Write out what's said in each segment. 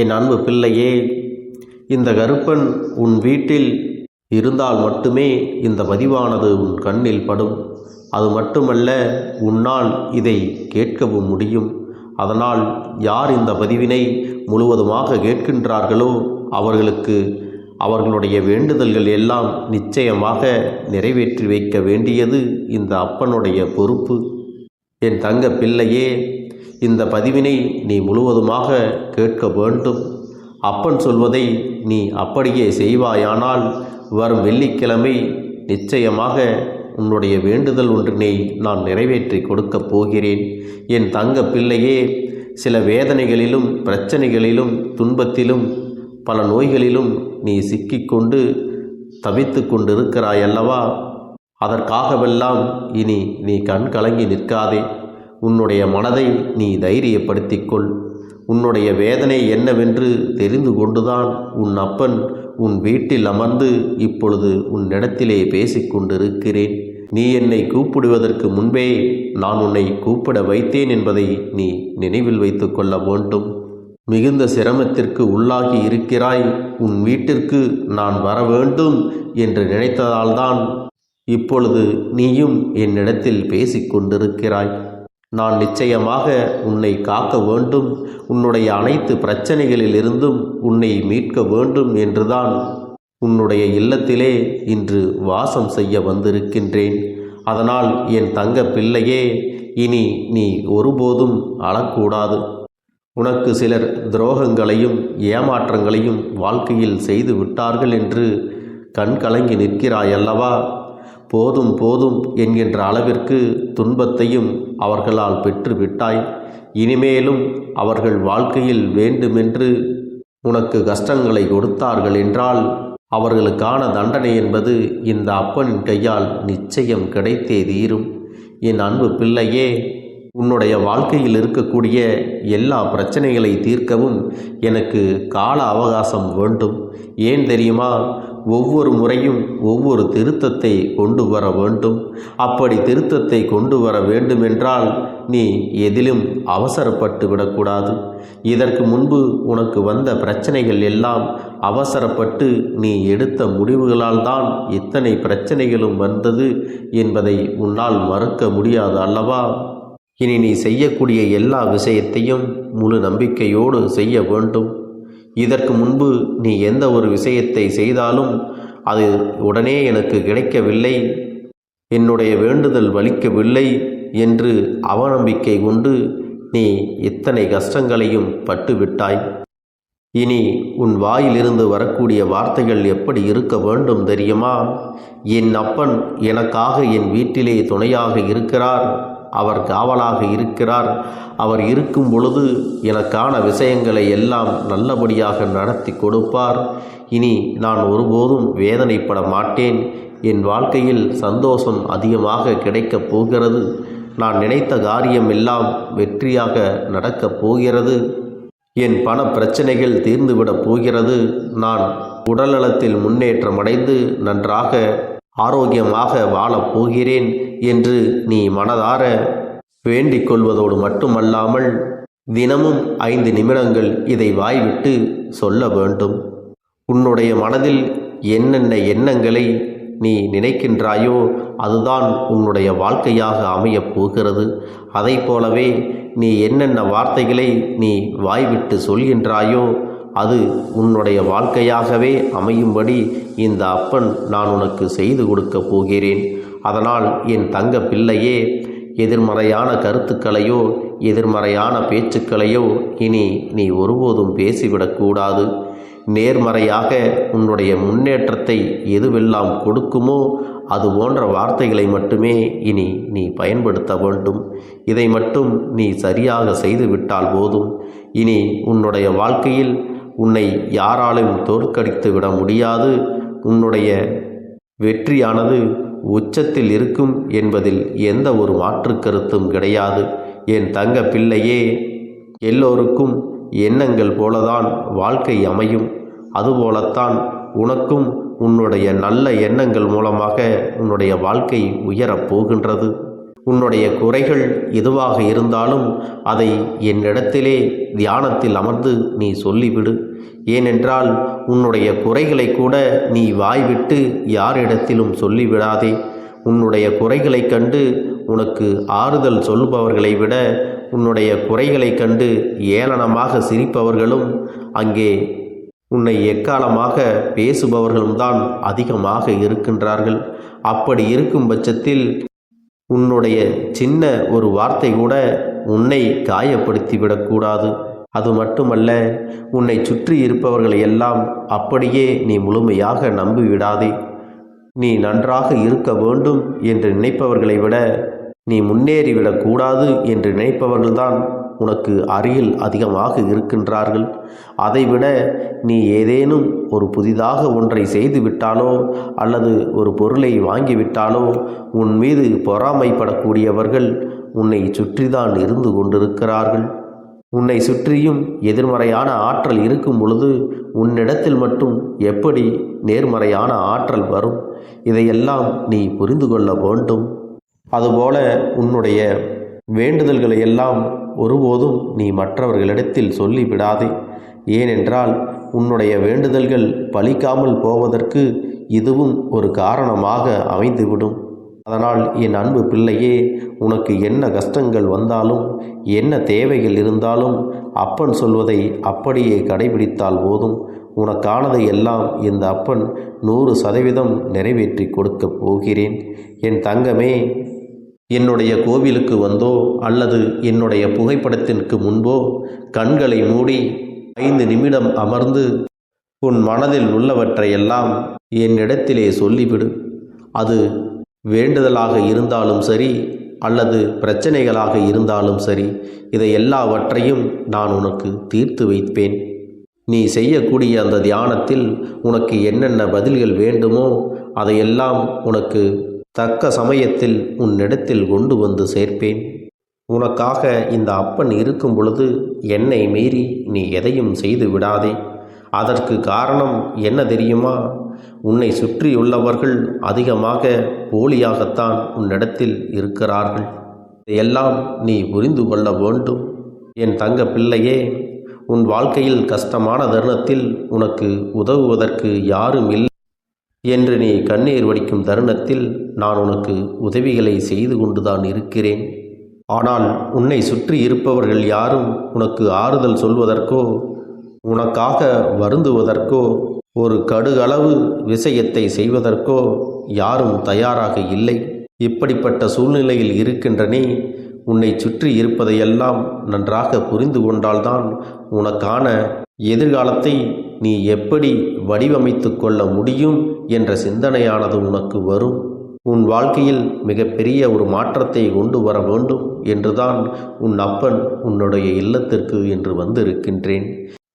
என் அன்பு பிள்ளையே இந்த கருப்பன் உன் வீட்டில் இருந்தால் மட்டுமே இந்த பதிவானது உன் கண்ணில் படும். அது மட்டுமல்ல உன்னால் இதை கேட்கவும் முடியும். அதனால் யார் இந்த பதிவினை முழுவதுமாக கேட்கின்றார்களோ அவர்களுக்கு அவர்களுடைய வேண்டுதல்கள் எல்லாம் நிச்சயமாக நிறைவேற்றி வைக்க வேண்டியது இந்த அப்பனுடைய பொறுப்பு. என் தங்க பிள்ளையே இந்த பதிவினை நீ முழுவதுமாக கேட்க வேண்டும். அப்பன் சொல்வதை நீ அப்படியே செய்வாயானால் வரும் வெள்ளிக்கிழமை நிச்சயமாக உன்னுடைய வேண்டுதல் ஒன்றினை நான் நிறைவேற்றி கொடுக்கப் போகிறேன். என் தங்க பிள்ளையே சில வேதனைகளிலும் பிரச்சனைகளிலும் துன்பத்திலும் பல நோய்களிலும் நீ சிக்கிக்கொண்டு தவித்து கொண்டிருக்கிறாயல்லவா? அதற்காகவெல்லாம் இனி நீ கண் கலங்கி நிற்காதே. உன்னுடைய மனதை நீ தைரியப்படுத்திக் கொள் உன்னுடைய வேதனை என்னவென்று தெரிந்து கொண்டுதான் உன் அப்பன் உன் வீட்டில் அமர்ந்து இப்பொழுது உன்னிடத்திலே பேசிக்கொண்டிருக்கிறேன் நீ என்னை கூப்பிடுவதற்கு முன்பே நான் உன்னை கூப்பிட வைத்தேன் என்பதை நீ நினைவில் வைத்து கொள்ள வேண்டும். மிகுந்த சிரமத்திற்கு உள்ளாகி இருக்கிறாய். உன் வீட்டிற்கு நான் வர வேண்டும் என்று நினைத்ததால்தான் இப்பொழுது நீயும் என்னிடத்தில் பேசிக்கொண்டிருக்கிறாய் கொண்டிருக்கிறாய். நான் நிச்சயமாக உன்னை காக்க வேண்டும். உன்னுடைய அனைத்து பிரச்சனைகளிலிருந்தும் உன்னை மீட்க வேண்டும் என்றுதான் உன்னுடைய இல்லத்திலே இன்று வாசம் செய்ய வந்திருக்கின்றேன். அதனால் என் தங்க பிள்ளையே இனி நீ ஒருபோதும் அழக்கூடாது. உனக்கு சிலர் துரோகங்களையும் ஏமாற்றங்களையும் வாழ்க்கையில் செய்து விட்டார்கள் என்று கண்கலங்கி நிற்கிறாயல்லவா? போதும் போதும் என்கின்ற அளவிற்கு துன்பத்தையும் அவர்களால் பெற்று விட்டாய் இனிமேலும் அவர்கள் வாழ்க்கையில் வேண்டுமென்று உனக்கு கஷ்டங்களை கொடுத்தார்கள் என்றால் அவர்களுக்கான தண்டனை என்பது இந்த அப்பனின் கையால் நிச்சயம் கிடைத்தே தீரும். என் அன்பு பிள்ளையே உன்னுடைய வாழ்க்கையில் இருக்கக்கூடிய எல்லா பிரச்சனைகளை தீர்க்கவும் எனக்கு கால அவகாசம் வேண்டும். ஏன் தெரியுமா? ஒவ்வொரு முறையும் ஒவ்வொரு திருத்தத்தை கொண்டு வர வேண்டும். அப்படி திருத்தத்தை கொண்டு வர வேண்டுமென்றால் நீ எதிலும் அவசரப்பட்டு விடக்கூடாது. இதற்கு முன்பு உனக்கு வந்த பிரச்சனைகள் எல்லாம் அவசரப்பட்டு நீ எடுத்த முடிவுகளால் தான் இத்தனை பிரச்சனைகளும் வந்தது என்பதை உன்னால் மறுக்க முடியாது அல்லவா? இனி நீ செய்யக்கூடிய எல்லா விஷயத்தையும் முழு நம்பிக்கையோடு செய்ய வேண்டும். இதற்கு முன்பு நீ எந்த ஒரு விஷயத்தை செய்தாலும் அது உடனே எனக்கு கிடைக்கவில்லை. என்னுடைய வேண்டுதல் வலிக்கவில்லை என்று அவநம்பிக்கை கொண்டு நீ இத்தனை கஷ்டங்களையும் பட்டுவிட்டாய். இனி உன் வாயிலிருந்து வரக்கூடிய வார்த்தைகள் எப்படி இருக்க வேண்டும் தெரியுமா? என் அப்பன் எனக்காக என் வீட்டிலே துணையாக இருக்கிறார். அவர் காவலாக இருக்கிறார். அவர் இருக்கும் பொழுது எனக்கான விஷயங்களை எல்லாம் நல்லபடியாக நடத்தி கொடுப்பார். இனி நான் ஒருபோதும் வேதனைப்பட மாட்டேன். என் வாழ்க்கையில் சந்தோஷம் அதிகமாக கிடைக்கப் போகிறது. நான் நினைத்த காரியம் எல்லாம் வெற்றியாக நடக்கப் போகிறது. என் பண பிரச்சனைகள் தீர்ந்துவிடப் போகிறது. நான் உடல்நலத்தில் முன்னேற்றம் அடைந்து நன்றாக ஆரோக்கியமாக வாழப் போகிறேன். என்று நீ மனதார வேண்டிக் கொள்வதோடு மட்டுமல்லாமல் தினமும் ஐந்து நிமிடங்கள் இதை வாய்விட்டு சொல்ல வேண்டும். உன்னுடைய மனதில் என்னென்ன எண்ணங்களை நீ நினைக்கின்றாயோ அதுதான் உன்னுடைய வாழ்க்கையாக அமையப் போகிறது. அதை போலவே நீ என்னென்ன வார்த்தைகளை நீ வாய்விட்டு சொல்கின்றாயோ அது உன்னுடைய வாழ்க்கையாகவே அமையும்படி இந்த அப்பன் நான் உனக்கு செய்து கொடுக்கப் போகிறேன். அதனால் என் தங்க பிள்ளையே எதிர்மறையான கருத்துக்களையோ எதிர்மறையான பேச்சுக்களையோ இனி நீ ஒருபோதும் பேசிவிடக்கூடாது நேர்மறையாக உன்னுடைய முன்னேற்றத்தை எதுவெல்லாம் கொடுக்குமோ அது போன்ற வார்த்தைகளை மட்டுமே இனி நீ பயன்படுத்த வேண்டும். இதை மட்டும் நீ சரியாக செய்துவிட்டால் போதும். இனி உன்னுடைய வாழ்க்கையில் உன்னை யாராலும் தோற்கடித்து விட முடியாது. உன்னுடைய வெற்றியானது உச்சத்தில் இருக்கும் என்பதில் எந்த ஒரு மாற்று கருத்தும் கிடையாது. என் தங்க பிள்ளையே எல்லோருக்கும் எண்ணங்கள் போலதான் வாழ்க்கை அமையும். அதுபோலத்தான் உனக்கும் உன்னுடைய நல்ல எண்ணங்கள் மூலமாக உன்னுடைய வாழ்க்கை உயரப் போகின்றது. உன்னுடைய குறைகள் எதுவாக இருந்தாலும் அதை என்னிடத்திலே தியானத்தில் அமர்ந்து நீ சொல்லிவிடு. ஏனென்றால் உன்னுடைய குறைகளை கூட நீ வாய்விட்டு யாரிடத்திலும் சொல்லிவிடாதே. உன்னுடைய குறைகளைக் கண்டு உனக்கு ஆறுதல் சொல்பவர்களை விட உன்னுடைய குறைகளைக் கண்டு ஏளனமாக சிரிப்பவர்களும் அங்கே உன்னை எக்காலமாக பேசுபவர்களும் தான் அதிகமாக இருக்கின்றார்கள். அப்படி இருக்கும் பட்சத்தில் உன்னுடைய சின்ன ஒரு வார்த்தை கூட உன்னை காயப்படுத்தி விடக்கூடாது. அது மட்டுமல்ல உன்னை சுற்றி இருப்பவர்களை எல்லாம் அப்படியே நீ முழுமையாக நம்பிவிடாதே. நீ நன்றாக இருக்க வேண்டும் என்று நினைப்பவர்களை விட நீ முன்னேறிவிடக்கூடாது என்று நினைப்பவர்கள்தான் உனக்கு அருகில் அதிகமாக இருக்கின்றார்கள். அதைவிட நீ ஏதேனும் ஒரு புதிதாக ஒன்றை செய்துவிட்டாலோ அல்லது ஒரு பொருளை வாங்கிவிட்டாலோ உன் மீது பொறாமைப்படக்கூடியவர்கள் உன்னை சுற்றிதான் இருந்து கொண்டிருக்கிறார்கள். உன்னை சுற்றியும் எதிர்மறையான ஆற்றல் இருக்கும் பொழுது உன்னிடத்தில் மட்டும் எப்படி நேர்மறையான ஆற்றல் வரும்? இதையெல்லாம் நீ புரிந்து கொள்ள வேண்டும். அதுபோல உன்னுடைய வேண்டுதல்களை எல்லாம் ஒருபோதும் நீ மற்றவர்களிடத்தில் சொல்லிவிடாதே. ஏனென்றால் உன்னுடைய வேண்டுதல்கள் பலிக்காமல் போவதற்கு இதுவும் ஒரு காரணமாக அமைந்துவிடும். அதனால் என் அன்பு பிள்ளையே உனக்கு என்ன கஷ்டங்கள் வந்தாலும் என்ன தேவைகள் இருந்தாலும் அப்பன் சொல்வதை அப்படியே கடைபிடித்தால் போதும். உனக்கானதை எல்லாம் இந்த அப்பன் நூறு சதவீதம் நிறைவேற்றி கொடுக்கப் போகிறேன். என் தங்கமே என்னுடைய கோவிலுக்கு வந்தோ அல்லது என்னுடைய புகைப்படத்திற்கு முன்போ கண்களை மூடி ஐந்து நிமிடம் அமர்ந்து உன் மனதில் உள்ளவற்றையெல்லாம் என்னிடத்திலே சொல்லிவிடு. அது வேண்டுதலாக இருந்தாலும் சரி அல்லது பிரச்சனைகளாக இருந்தாலும் சரி இதை எல்லாவற்றையும் நான் உனக்கு தீர்த்து வைப்பேன். நீ செய்யக்கூடிய அந்த தியானத்தில் உனக்கு என்னென்ன பதில்கள் வேண்டுமோ அதையெல்லாம் உனக்கு தக்க சமயத்தில் உன்னிடத்தில் கொண்டு வந்து சேர்ப்பேன். உனக்காக இந்த அப்பன் இருக்கும் பொழுது என்னை மீறி நீ எதையும் செய்து விடாதே. அதற்கு காரணம் என்ன தெரியுமா? உன்னை சுற்றியுள்ளவர்கள் அதிகமாக போலியாகத்தான் உன்னிடத்தில் இருக்கிறார்கள். இதையெல்லாம் நீ புரிந்து கொள்ள வேண்டும். என் தங்க பிள்ளையே உன் வாழ்க்கையில் கஷ்டமான தருணத்தில் உனக்கு உதவுவதற்கு யாரும் இல்லை. என்று நீ கண்ணீர் வடிக்கும் தருணத்தில் நான் உனக்கு உதவிகளை செய்து கொண்டுதான் இருக்கிறேன். ஆனால் உன்னை சுற்றி இருப்பவர்கள் யாரும் உனக்கு ஆறுதல் சொல்வதற்கோ உனக்காக வருந்துவதற்கோ ஒரு கடுகளவு விஷயத்தை செய்வதற்கோ யாரும் தயாராக இல்லை. இப்படிப்பட்ட சூழ்நிலையில் இருக்கின்ற நீ உன்னை சுற்றி இருப்பதையெல்லாம் நன்றாக புரிந்து கொண்டால்தான் உனக்கான எதிர்காலத்தை நீ எப்படி வடிவமைத்து கொள்ள முடியும் என்ற சிந்தனையானது உனக்கு வரும். உன் வாழ்க்கையில் மிகப்பெரிய ஒரு மாற்றத்தை கொண்டு வர வேண்டும் என்றுதான் உன் அப்பன் உன்னுடைய இல்லத்திற்கு என்று வந்திருக்கின்றேன்.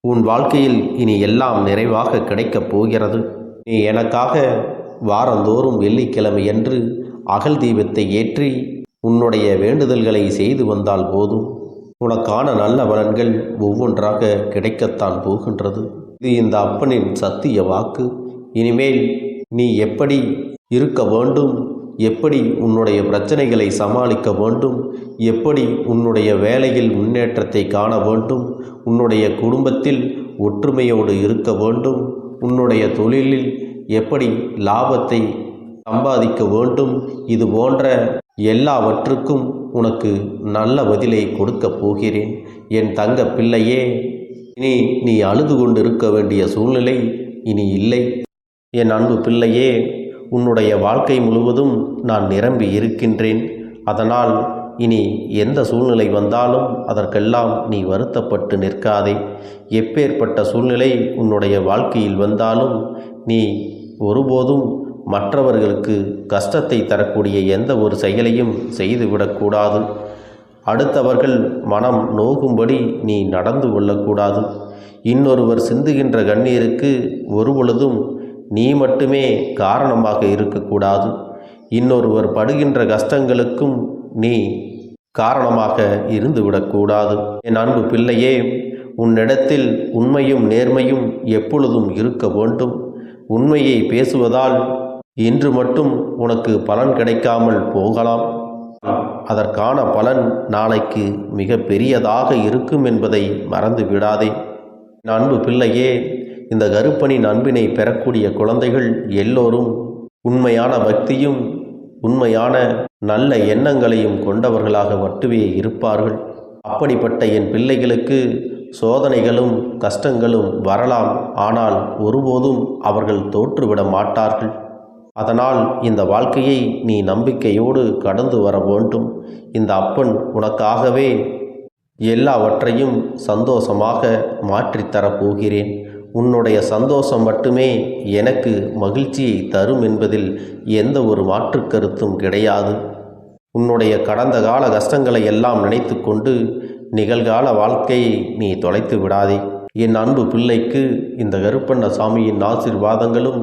உன் வாழ்க்கையில் இனி எல்லாம் நிறைவாக கிடைக்கப் போகிறது. நீ எனக்காக வாரந்தோறும் வெள்ளிக்கிழமையன்று அகல் தீபத்தை ஏற்றி உன்னுடைய வேண்டுதல்களை செய்து வந்தால் போதும். உனக்கான நல்ல பலன்கள் ஒவ்வொன்றாக கிடைக்கத்தான் போகின்றது. இது இந்த அப்பனின் சத்திய வாக்கு. இனிமேல் நீ எப்படி இருக்க வேண்டும்? எப்படி உன்னுடைய பிரச்சனைகளை சமாளிக்க வேண்டும்? எப்படி உன்னுடைய வேலையில் முன்னேற்றத்தை காண வேண்டும்? உன்னுடைய குடும்பத்தில் ஒற்றுமையோடு இருக்க வேண்டும்? உன்னுடைய தொழிலில் எப்படி லாபத்தை சம்பாதிக்க வேண்டும். இது போன்ற எல்லாவற்றுக்கும் உனக்கு நல்ல பதிலை கொடுக்கப் போகிறேன். என் தங்க பிள்ளையே இனி நீ அழுது கொண்டு இருக்க வேண்டிய சூழ்நிலை இனி இல்லை. என் அன்பு பிள்ளையே உன்னுடைய வாழ்க்கை முழுவதும் நான் நிரம்பி இருக்கின்றேன். அதனால் இனி எந்த சூழ்நிலை வந்தாலும் அதற்கெல்லாம் நீ வருத்தப்பட்டு நிற்காதே. எப்பேற்பட்ட சூழ்நிலை உன்னுடைய வாழ்க்கையில் வந்தாலும் நீ ஒருபோதும் மற்றவர்களுக்கு கஷ்டத்தை தரக்கூடிய எந்த ஒரு செயலையும் செய்துவிடக்கூடாது அடுத்தவர்கள் மனம் நோகும்படி நீ நடந்து கொள்ளக்கூடாது. இன்னொருவர் சிந்துகின்ற கண்ணீருக்கு ஒருபொழுதும் நீ மட்டுமே காரணமாக இருக்கக்கூடாது. இன்னொருவர் படுகின்ற கஷ்டங்களுக்கும் நீ காரணமாக இருந்துவிடக்கூடாது என் அன்பு பிள்ளையே உன்னிடத்தில் உண்மையும் நேர்மையும் எப்பொழுதும் இருக்க வேண்டும். உண்மையை பேசுவதால் இன்று மட்டும் உனக்கு பலன் கிடைக்காமல் போகலாம். அதற்கான பலன் நாளைக்கு மிக பெரியதாக இருக்கும் என்பதை மறந்து விடாதே. அன்பு பிள்ளையே இந்த கருப்பனின் அன்பினை பெறக்கூடிய குழந்தைகள் எல்லோரும் உண்மையான பக்தியும் உண்மையான நல்ல எண்ணங்களையும் கொண்டவர்களாக மட்டுமே இருப்பார்கள். அப்படிப்பட்ட என் பிள்ளைகளுக்கு சோதனைகளும் கஷ்டங்களும் வரலாம். ஆனால் ஒருபோதும் அவர்கள் தோற்றுவிட மாட்டார்கள். அதனால் இந்த வாழ்க்கையை நீ நம்பிக்கையோடு கடந்து வர வேண்டும். இந்த அப்பன் உனக்காகவே எல்லாவற்றையும் சந்தோஷமாக மாற்றித்தரப் போகிறேன். உன்னுடைய சந்தோஷம் மட்டுமே எனக்கு மகிழ்ச்சியை தரும் என்பதில் எந்த ஒரு மாற்று கருத்தும் கிடையாது. உன்னுடைய கடந்த கால கஷ்டங்களை எல்லாம் நினைத்து கொண்டு நிகழ்கால வாழ்க்கையை நீ தொலைத்து விடாதே. என் அன்பு பிள்ளைக்கு இந்த கருப்பண்ண சாமியின் ஆசிர்வாதங்களும்